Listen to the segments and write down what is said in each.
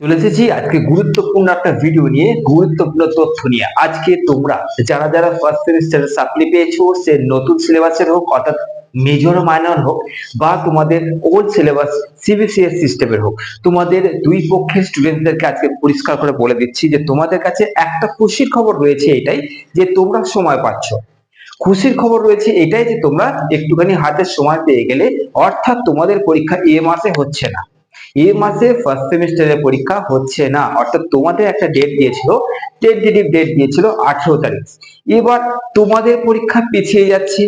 চলে এসেছি। আজকে গুরুত্বপূর্ণ একটা ভিডিও নিয়ে, গুরুত্বপূর্ণ তথ্য নিয়ে। আজকে তোমরা, যারা যারা ফার্স্ট সেমিস্টারে সাপ্লি পেয়েছ, সে নতুন সিলেবাসের হোক, অর্থাৎ মেজর মাইনর হোক, বা তোমাদের ওল্ড সিলেবাস সিবিসিএস সিস্টেমের হোক, তোমাদের দুই পক্ষের স্টুডেন্টদেরকে আজকে পরিষ্কার করে বলে দিচ্ছি যে, তোমাদের কাছে একটা খুশির খবর রয়েছে এটাই যে, তোমরা সময় পাচ্ছ। খুশির খবর রয়েছে এটাই যে, তোমরা একটুখানি হাতের সময় পেয়ে গেলে, অর্থাৎ তোমাদের পরীক্ষা এ মাসে হচ্ছে না। এই মাসে ফার্স্ট সেমিস্টারের পরীক্ষা হচ্ছে না। অর্থাৎ তোমাদের একটা ডেট দিয়েছিল টেন্টেটিভ ডেট দিয়েছিল আঠেরো তারিখ। এবার তোমাদের পরীক্ষা পিছিয়ে যাচ্ছে।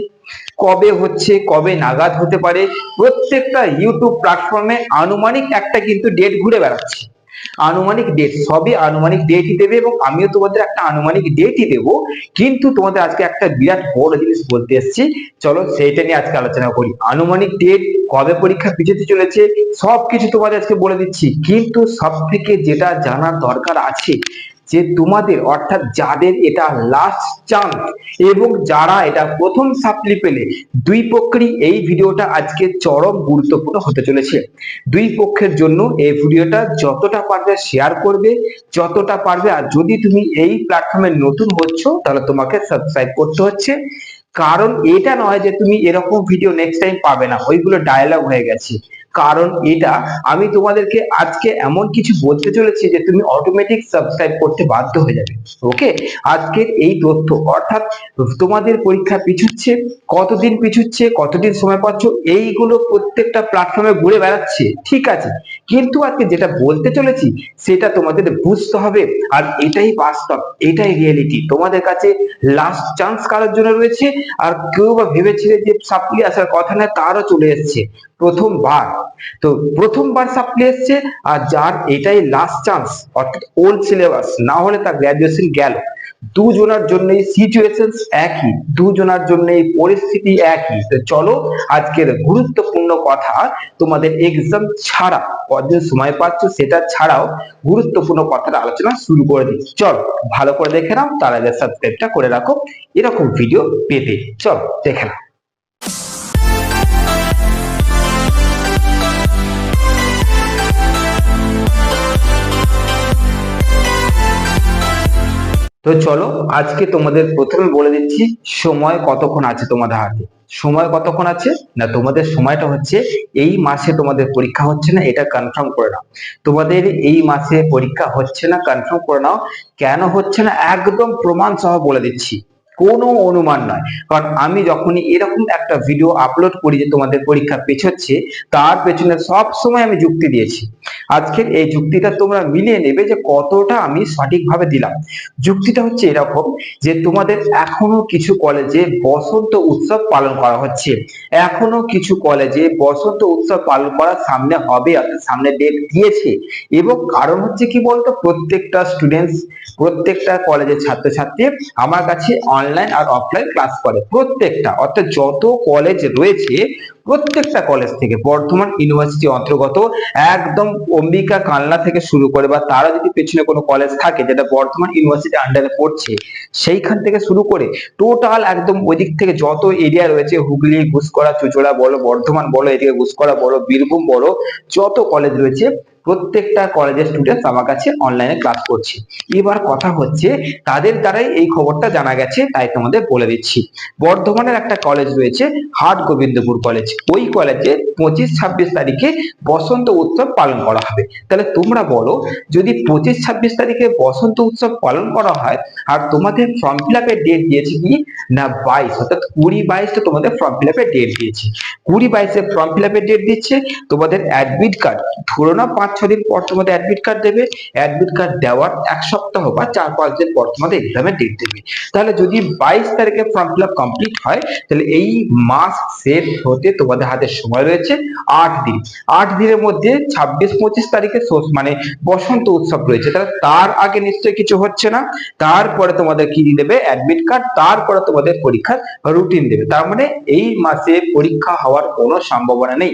কবে হচ্ছে, কবে নাগাদ হতে পারে, প্রত্যেকটা ইউটিউব প্ল্যাটফর্মে আনুমানিক একটা কিন্তু ডেট ঘুরে বেড়াচ্ছে। আনুমানিক ডেট সবই আনুমানিক ডেটই দেবে এবং আমিও তোমাদের একটা আনুমানিক ডেটই দেবো। কিন্তু তোমাদের আজকে একটা বিরাট বড় জিনিস বলতে এসেছি। চলো সেইটা নিয়ে আজকে আলোচনা করি। আনুমানিক ডেট কবে পরীক্ষা পিছিয়ে চলেছে, সবকিছু তোমাদের আজকে বলে দিচ্ছি। কিন্তু সব থেকে যেটা জানার দরকার আছে যে তোমাদের, অর্থাৎ যাদের এটা লাস্ট চান্স এবং যারা এটা প্রথম সাপ্লি পেলে, দুই পক্ষেরই এই ভিডিওটা আজকে চরম গুরুত্বপূর্ণ হতে চলেছে। দুই পক্ষের জন্য এই ভিডিওটা যতটা পারবে শেয়ার করবে, যতটা পারবে, আর যদি তুমি এই প্ল্যাটফর্মে নতুন হচ্ছ, তাহলে তোমাকে সাবস্ক্রাইব করতে হচ্ছে। কারণ এটা নয় যে তুমি এরকম ভিডিও নেক্সট টাইম পাবে না, ওইগুলো ডায়লগ হয়ে গেছে। কারণ এটা আমি তোমাদেরকে আজকে এমন কিছু বলতে চলেছি যে তুমি অটোমেটিক সাবস্ক্রাইব করতে বাধ্য হয়ে যাবে। ওকে আজকের এই তথ্য, অর্থাৎ তোমাদের পরীক্ষা পিছুচ্ছে, কতদিন পিছুচ্ছে, কতদিন সময় পাচ্ছ, এইগুলো প্রত্যেকটা প্ল্যাটফর্মে ঘুরে বেড়াচ্ছে, ঠিক আছে? কিন্তু আজকে যেটা বলতে চলেছি, সেটা তোমাদের বুঝতে হবে, আর এটাই বাস্তব, এটাই রিয়েলিটি তোমাদের কাছে লাস্ট চান্স কারোর জন্য রয়েছে, আর কেউ বা ভেবেছিলে যে সাপ্লি আসার কথা না তারও চলে এসছে। প্রথমবার। তো প্রথমবার সাপ্লি এসছে, আর যার এটাই লাস্ট চান্স অর্থাৎ ওল্ড সিলেবাস না হলে তার গ্রাজুয়েশন গেল। দুজনার জন্য সিচুয়েশন একই, দুজনার জন্য পরিস্থিতি একই। চলো, আজকের গুরুত্বপূর্ণ কথা তোমাদের এক্সাম ছাড়া কদিন সময় পাচ্ছ সেটা ছাড়াও গুরুত্বপূর্ণ কথাটা আলোচনা শুরু করে দিই। চল, ভালো করে দেখে নাও, তার আগে সাবস্ক্রাইবটা করে রাখো। এরকম ভিডিও পেতে। চল, দেখে নাও। তো চলো, আজকে তোমাদের প্রথমে বলে দিচ্ছি সময় কতক্ষণ আছে তোমাদের হাতে। সময় কতক্ষণ আছে? না, তোমাদের সময়টা হচ্ছে এই মাসে তোমাদের পরীক্ষা হচ্ছে না, এটা কনফার্ম করে নাও। তোমাদের এই মাসে পরীক্ষা হচ্ছে না কনফার্ম করে নাও। কেন হচ্ছে না? একদম প্রমাণ সহ বলে দিচ্ছি। কোনো অনুমান নয়। কারণ আমি যখনই এরকম একটা ভিডিও আপলোড করি যে তোমাদের পরীক্ষা পেছোচ্ছে, তার পেছনে সব সময় আমি যুক্তি দিয়েছি। আজকের এই যুক্তিটা তোমরা মিলিয়ে নেবে যে কতটা আমি সঠিকভাবে দিলাম। যুক্তিটা হচ্ছে এরকম যে তোমাদের এখনও কিছু কলেজে বসন্ত উৎসব পালন করা হচ্ছে। এখনও কিছু কলেজে বসন্ত উৎসব পালন করার সামনে হবে সামনে ডেট দিয়েছে। এবং কারণ হচ্ছে কি বলতো? প্রত্যেকটা স্টুডেন্টস প্রত্যেকটা কলেজের ছাত্রছাত্রী আমার কাছে অনলাইন আর অফলাইন ক্লাস করে। প্রত্যেকটা, অর্থাৎ যত কলেজ রয়েছে, প্রত্যেকটা কলেজ থেকে বর্ধমান ইউনিভার্সিটি অন্তর্গত একদম অম্বিকা কানলা থেকে শুরু করে বা তারা যদি পেছনে কোনো কলেজ থাকে যেটা বর্ধমান ইউনিভার্সিটি আন্ডারে পড়ছে, সেইখান থেকে শুরু করে টোটাল একদম ওই দিক থেকে যত এরিয়া রয়েছে, হুগলি ঘুষকরা চুচড়া বলো, বর্ধমান বলো, এদিকে ঘুষকরা বলো, বীরভূম বলো, যত কলেজ রয়েছে প্রত্যেকটা কলেজের স্টুডেন্ট আমার কাছে অনলাইনে ক্লাস করছে। এবার কথা হচ্ছে, তাদের দ্বারাই এই খবরটা জানা গেছে, তাই তোমাদের বলে দিচ্ছি। বর্ধমানের একটা কলেজ রয়েছে, হাট গোবিন্দপুর কলেজ ওই কলেজে পঁচিশ ছাব্বিশ তারিখে বসন্ত উৎসব পালন করা হবে। তাহলে তোমরা বলো, যদি পঁচিশ ছাব্বিশ তারিখে বসন্ত উৎসব পালন করা হয়, আর তোমাদের ফর্ম ফিল আপের ডেট দিয়েছে কি? না, বাইশ, অর্থাৎ কুড়ি বাইশটা তোমাদের ফর্ম ফিল আপের ডেট দিয়েছে। কুড়ি বাইশে ফর্ম ফিল আপের ডেট দিচ্ছে, তোমাদের অ্যাডমিট কার্ড ধরো না পাঁচ ছ দিন পর তোমাদের অ্যাডমিট কার্ড দেবে। অ্যাডমিট কার্ড দেওয়ার এক সপ্তাহ বা চার পাঁচ দিন পর তোমাদের এক্সামের ডেট দেবে। তাহলে যদি বাইশ তারিখে ফর্ম ফিল আপ কমপ্লিট হয়, তাহলে এই মাস শেষ হতে তোমাদের হাতে সময় রয়েছে আট দিন। আট দিনের মধ্যে ছাব্বিশ, পঁচিশ তারিখে মানে বসন্ত উৎসব রয়েছে। তাহলে তার আগে নিশ্চয়ই কিছু হচ্ছে না। তারপরে তোমাদের কি দেবে? অ্যাডমিট কার্ড তারপরে তোমাদের পরীক্ষার রুটিন দেবে। তার মানে এই মাসে পরীক্ষা হওয়ার কোনো সম্ভাবনা নেই।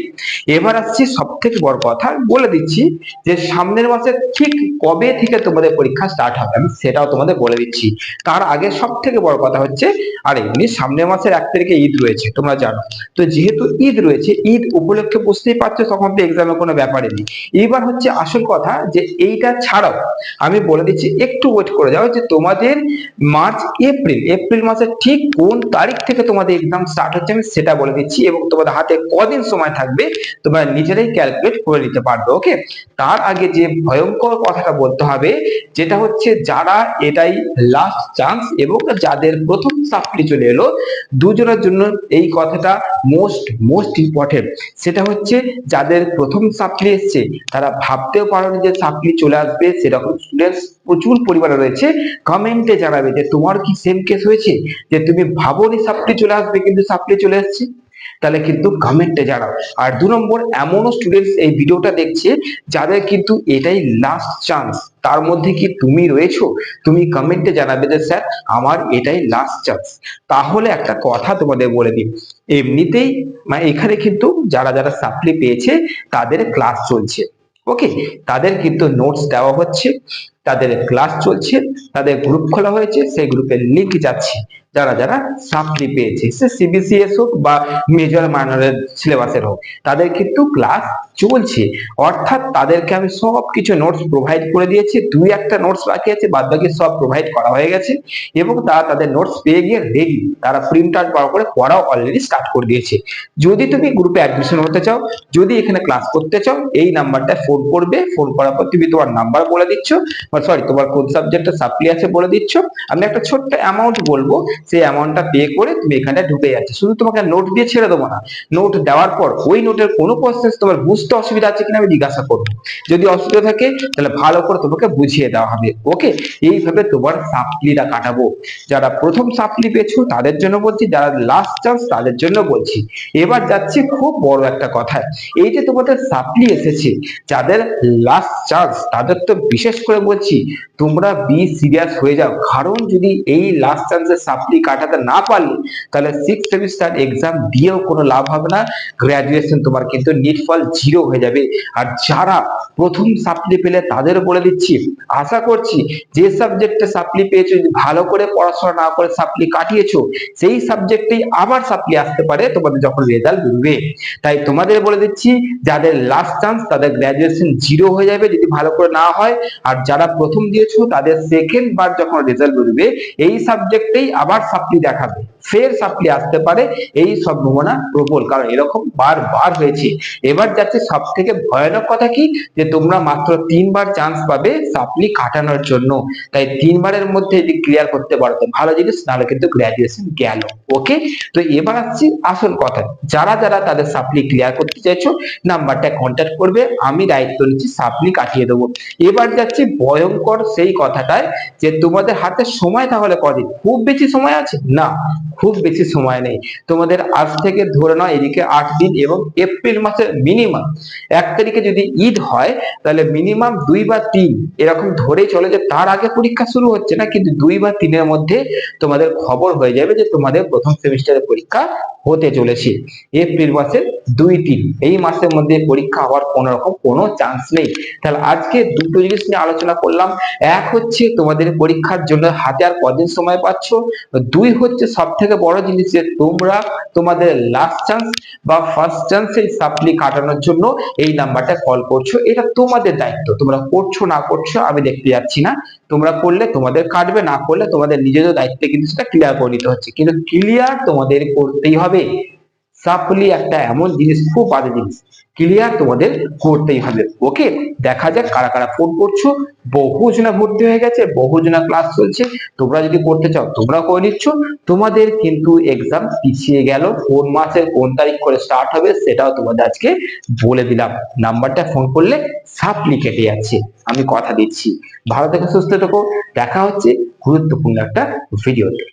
এবার আসছি সব থেকে বড় কথা, বলে দিচ্ছি যে সামনের মাসে ঠিক কবে থেকে তোমাদের পরীক্ষা স্টার্ট হবে, আমি সেটাও তোমাদের বলে দিচ্ছি। তার আগে সব থেকে বড় কথা হচ্ছে, আর এমনি সামনের মাসের এক তারিখে ঈদ রয়েছে, তোমরা জানো। তো যেহেতু ঈদ রয়েছে, ঈদ উপলক্ষে বুঝতেই পারছ তখন তো এক্সামের কোনো ব্যাপারই নেই। এইবার হচ্ছে আসল কথা যে এইটা ছাড়াও আমি বলে দিচ্ছি, একটু ওয়েট করে যাও যে তোমাদের মার্চ, এপ্রিল এপ্রিল মাসের ঠিক কোন তারিখ থেকে তোমাদের এক্সাম স্টার্ট হচ্ছে আমি সেটা বলে দিচ্ছি এবং তোমাদের হাতে কদিন সময় থাকবে, তোমরা নিজেরাই ক্যালকুলেট করে নিতে পারবে ওকে তার আগে যে ভয়ঙ্কর কথাটা বলতে হবে, যেটা হচ্ছে যারা এটাই লাস্ট চান্স এবং যাদের প্রথম সাপ্লি চলে এলো, দুজনের জন্য এই কথাটা মোস্ট মোস্ট ইম্পর্টেন্ট সেটা হচ্ছে যাদের প্রথম সাপ্লি এসছে, তারা ভাবতেও পারোনি যে সাপ্লি চলে আসবে। সেরকম স্টুডেন্টস প্রচুর পরিমাণে রয়েছে। কমেন্টে জানাবে যে তোমার কি সেম কেস হয়েছে? যে তুমি ভাবোনি সাপ্লি চলে আসবে, কিন্তু সাপ্লি চলে আসছে তাহলে কিন্তু কমেন্টে জানাও। আর দু নম্বর, এমনও স্টুডেন্টস এই ভিডিওটা দেখছে, যাদের কিন্তু এটাই লাস্ট চান্স তার মধ্যে কি তুমি রয়েছো? তুমি কমেন্টে জানাবে যে, স্যার, আমার এটাই লাস্ট চান্স তাহলে একটা কথা তোমাদের বলে দিই। এমনিতেই মানে এখানে কিন্তু যারা যারা সাপ্লি পেয়েছে, তাদের ক্লাস চলছে। ওকে তাদের কিন্তু নোটস দেওয়া হচ্ছে, তাদের ক্লাস চলছে, তাদের গ্রুপ খোলা হয়েছে, সেই গ্রুপের লিঙ্ক যাচ্ছে। যারা যারা সাপ্লি পেয়েছে, সে সিবিসিএস হোক বা মেজর মাইনরের সিলেবাসের হোক, তাদের কিন্তু ক্লাস চলছে। অর্থাৎ তাদেরকে আমি সব কিছু নোটস প্রোভাইড করে দিয়েছি, দুই একটা নোটস বাকি আছে বাদ বাকি সব প্রোভাইড করা হয়ে গেছে, এবং তারা তাদের নোটস পেয়ে গিয়ে রেডি তারা প্রিন্ট আউট বার করে পড়াও অলরেডি স্টার্ট করে দিয়েছে। যদি তুমি গ্রুপে অ্যাডমিশন হতে চাও, যদি এখানে ক্লাস করতে চাও, এই নাম্বারটা ফোন করবে ফোন করার পর তুমি তোমার নাম্বার বলে দিচ্ছ সরি তোমার কোন সাবজেক্টে সাপ্লি আছে বলে দিচ্ছ। আমি একটা ছোট্ট অ্যামাউন্ট বলব সেই অ্যামাউন্টটা পে করে তুমি এখানে ঢুকে যাচ্ছে। শুধু তোমাকে নোট দিয়ে ছেড়ে দেবো না। নোট দেওয়ার পর ওই নোটের কোনো প্রসেস তোমার বুঝতে অসুবিধা আছে কিনা আমি জিজ্ঞাসা করব। যদি অসুবিধা থাকে, তাহলে ভালো করে তোমাকে বুঝিয়ে দেওয়া হবে। ওকে এইভাবে তোমার সাপ্লিটা কাটাবো। যারা প্রথম সাপ্লি পেয়েছ, তাদের জন্য বলছি। যারা লাস্ট চান্স তাদের জন্য বলছি। এবার যাচ্ছি খুব বড় একটা কথা এই যে তোমাদের সাপ্লি এসেছে, যাদের লাস্ট চান্স তাদের তো বিশেষ করে বলছি, তোমরা বি সিরিয়াস হয়ে যাও। কারণ যদি এই লাস্ট চান্সের সাপ্লি কাটাতে না পারলে, তাহলে সিক্স সেমিস্টার এক্সাম দিয়েও কোনো লাভ হবে না। গ্রাজুয়েশন তোমার কিন্তু নিট ফল জিরো হয়ে যাবে। আর যারা প্রথম সাপ্লি পেলে তাদের বলে দিচ্ছি, আশা করছি যে সাবজেক্টে সাপ্লি পেয়েছ ভালো করে পড়াশোনা না করে সাপ্লি কাটিয়েছো, সেই সাবজেক্টেই আবার সাপ্লি আসতে পারে, তোমাদের যখন রেজাল্ট বেরোবে তাই তোমাদের বলে দিচ্ছি, যাদের লাস্ট চান্স তাদের গ্রাজুয়েশন জিরো হয়ে যাবে যদি ভালো করে না হয়। আর যারা প্রথম দিয়েছ, তাদের সেকেন্ড বার যখন রেজাল্ট বেরোবে এই সাবজেক্টেই আবার সাপ্লি দেখাবে ফের সাপ্লি আসতে পারে। এই সম্ভাবনা প্রবল। কারণ এরকম বারবার হয়েছে। এবার যাচ্ছে সব থেকে ভয়ানক কথা কি? যে তোমরা মাত্র তিনবার চান্স পাবে সাপ্লি কাটানোর জন্য। তাই তিনবারের মধ্যে যদি ক্লিয়ার করতে পারো। তো ভালো জিনিস, নাহলে কিন্তু গ্র্যাজুয়েশন গেল। ওকে তো এবার আসছি আসল কথা। যারা যারা তাদের সাপ্লি ক্লিয়ার করতে চাইছো, নাম্বারটা কন্ট্যাক্ট করবে। আমি দায়িত্ব নিচ্ছি সাপ্লি কাটিয়ে দেবো। এবার যাচ্ছি ভয়ঙ্কর সেই কথাটায় যে তোমাদের হাতে সময় তাহলে কদিন? খুব বেশি সময় আছে? না। খুব বেশি সময় নেই। তোমাদের আজ থেকে ধরে নাও এদিকে আট দিন এবং এপ্রিল মাসের মিনিমাম এক তারিখে যদি ঈদ হয়, তাহলে মিনিমাম দুই বা তিন, এরকম ধরেই চলে যে তার আগে পরীক্ষা শুরু হচ্ছে না, কিন্তু দুই বা তিনের মধ্যে তোমাদের খবর হয়ে যাবে যে তোমাদের প্রথম সেমিস্টারের পরীক্ষা হতে চলেছে। এপ্রিল মাসের দুই তিন, এই মাসের মধ্যে পরীক্ষা হওয়ার কোনো রকম কোনো চান্স নেই। তাহলে আজকে দুটো জিনিস নিয়ে আলোচনা করলাম। এক হচ্ছে তোমাদের পরীক্ষার জন্য হাতে আর কদিন সময় পাচ্ছ? দুই হচ্ছে সব থেকে বড় জিনিস যে তোমরা তোমাদের লাস্ট চান্স বা ফার্স্ট চান্স এই সাপ্লি কাটানোর জন্য এই নাম্বারটা কল করছ। এটা তোমাদের দায়িত্ব। তোমরা করছ, না করছ, আমি দেখতে যাচ্ছি না। তোমরা করলে তোমাদের কাটবে, না করলে তোমাদের নিজেদের দায়িত্বে কিন্তু সেটা ক্লিয়ার করে নিতে হচ্ছে। কিন্তু ক্লিয়ার তোমাদের করতেই হবে। সাপ্লি একটা এমন জিনিস, খুব বাজে জিনিস। ক্লিয়ার তোমাদের করতেই হবে। ওকে দেখা যাক কারা কারা ফোন করছ। বহু জনা ভর্তি হয়ে গেছে বহু জনা ক্লাস চলছে। তোমরা যদি করতে চাও তোমরা করে নিচ্ছ। তোমাদের কিন্তু এক্সাম পিছিয়ে গেল। কোন মাসের কোন তারিখ করে স্টার্ট হবে, সেটাও তোমাদের আজকে বলে দিলাম। নাম্বারটা ফোন করলে সাপ্লি কেটে যাচ্ছে। আমি কথা দিচ্ছি। ভালো থেকে, সুস্থ থেকো। দেখা হচ্ছে গুরুত্বপূর্ণ একটা ভিডিওতে